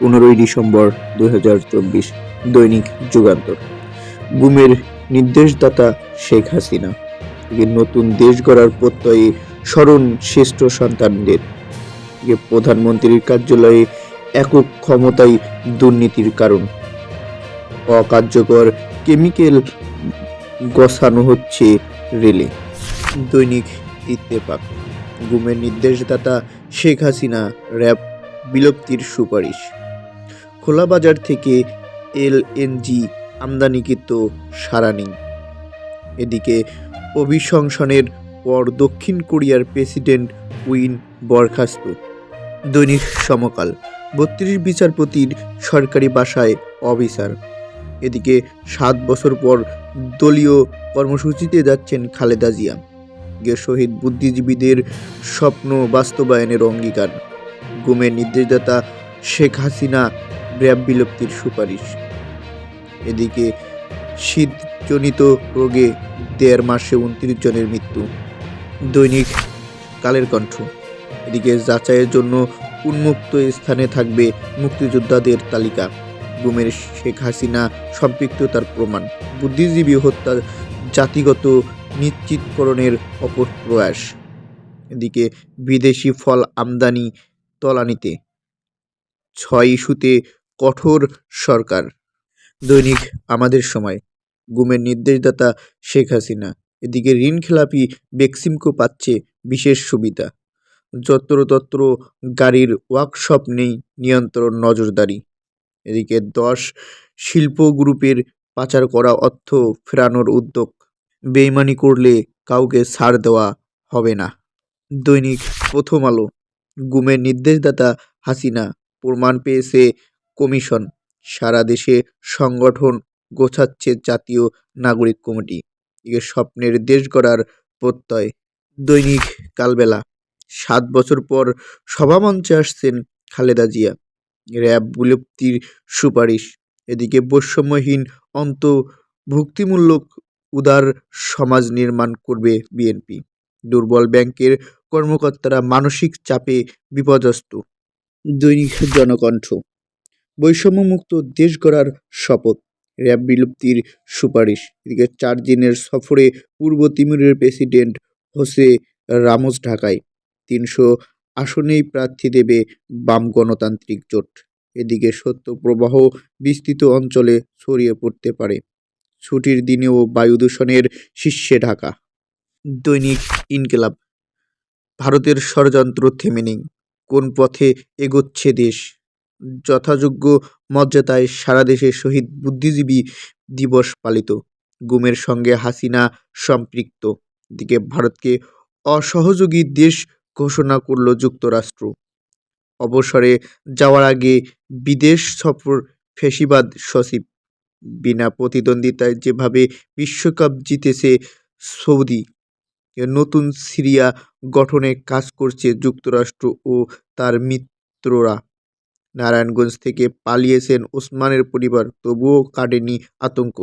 পনেরোই ডিসেম্বর দুই দৈনিক যুগান্তর। গুমের নির্দেশদাতা শেখ হাসিনা। নতুন দেশ গড়ার প্রত্যয়ে স্মরণ শ্রেষ্ঠ সন্তানদের। প্রধানমন্ত্রীর কার্যালয়ে একক ক্ষমতাই দুর্নীতির কারণ। অকার্যকর কেমিক্যাল গসানো হচ্ছে রেলে। দৈনিক ইত্তেফাক। গুমের নির্দেশদাতা শেখ হাসিনা র্যাব বিলুপ্তির সুপারিশ। খোলা বাজার থেকে এলএনজি আমদানিকৃত সারা নেই। এদিকে অভিশংসনের পর দক্ষিণ কোরিয়ার প্রেসিডেন্ট উইন বরখাস্ত। দৈনিক সমকাল, বত্রিশ বিচারপতির সরকারি বাসায় অবিচার এদিকে সাত বছর পর দলীয় কর্মসূচিতে যাচ্ছেন খালেদা জিয়া। গে শহীদ বুদ্ধিজীবীদের স্বপ্ন বাস্তবায়নের অঙ্গীকার। গুমের নির্দেশদাতা শেখ হাসিনা র্যাব বিলুপ্তির সুপারিশ। এদিকে শীতজনিত রোগে দেড় মাসে উনত্রিশ জনের মৃত্যু। দৈনিক কালের কণ্ঠ। এদিকে যাচাইয়ের জন্য উন্মুক্ত স্থানে থাকবে মুক্তিযোদ্ধাদের তালিকা। গুমের শেখ হাসিনা সম্পৃক্ততার প্রমাণ। বুদ্ধিজীবী হত্যা জাতিগত নিশ্চিতকরণের অপর প্রয়াস। এদিকে বিদেশি ফল আমদানি তলানিতে। ছয় ইস্যুতে কঠোর সরকার। দৈনিক আমাদের সময়। গুমের নির্দেশদাতা শেখ হাসিনা। এদিকে ঋণ খেলাপি বেক্সিমকো পাচ্ছে বিশেষ সুবিধা। যত্রতত্র গাড়ির ওয়ার্কশপ নেই নিয়ন্ত্রণ নজরদারি। এদিকে দশ শিল্প গ্রুপের পাচার করা অর্থ ফেরানোর উদ্যোগ। বেইমানি করলে কাউকে ছাড় দেওয়া হবে না। দৈনিক প্রথম আলো। গুমের নির্দেশদাতা হাসিনা প্রমাণ পেয়েছে কমিশন। সারা দেশে সংগঠন গোছাচ্ছে জাতীয় নাগরিক কমিটি। এ স্বপ্নের দেশ গড়ার প্রত্যয়। দৈনিক কালবেলা। সাত বছর পর সভামঞ্চে আসছেন খালেদা জিয়া। র্যাব বিলুপ্তির সুপারিশ। এদিকে বৈষম্যহীন অন্তর্ভুক্তিমূলক উদার সমাজ নির্মাণ করবে বিএনপি। দুর্বল ব্যাংকের কর্মকর্তারা মানসিক চাপে বিপর্যস্ত। দৈনিক জনকণ্ঠ। বৈষম্যমুক্ত দেশ গড়ার শপথ। র্যাব বিলুপ্তির সুপারিশ। এদিকে চার দিনের সফরে পূর্ব তিমুরের প্রেসিডেন্ট হোসে রামোস ঢাকায়। তিনশো আসনেই প্রার্থী দেবে বাম গণতান্ত্রিক জোট। এদিকে সত্য প্রবাহ বিস্তৃত অঞ্চলে ছড়িয়ে পড়তে পারে। ছুটির দিনেও বায়ু দূষণের শীর্ষে ঢাকা। দৈনিক ইনকেলাব। ভারতের ষড়যন্ত্র থেমে নেই। কোন পথে এগোচ্ছে দেশ? যথাযোগ্য মর্যাদায় সারা দেশে শহীদ বুদ্ধিজীবী দিবস পালিত। গুমের সঙ্গে হাসিনা সম্পৃক্ত। দিকে ভারতকে অসহযোগী দেশ ঘোষণা করল যুক্তরাষ্ট্র। অবসরে যাওয়ার আগে বিদেশ সফর ফেসিবাদ সচিব বিনা প্রতিদ্বন্দ্বিতায় যেভাবে বিশ্বকাপ জিতেছে সৌদি নতুন সিরিয়া গঠনে কাজ করছে যুক্তরাষ্ট্র ও তার মিত্ররা। নারায়ণগঞ্জ থেকে পালিয়েছেন ওসমানের পরিবার, তবুও কাটেনি আতঙ্ক।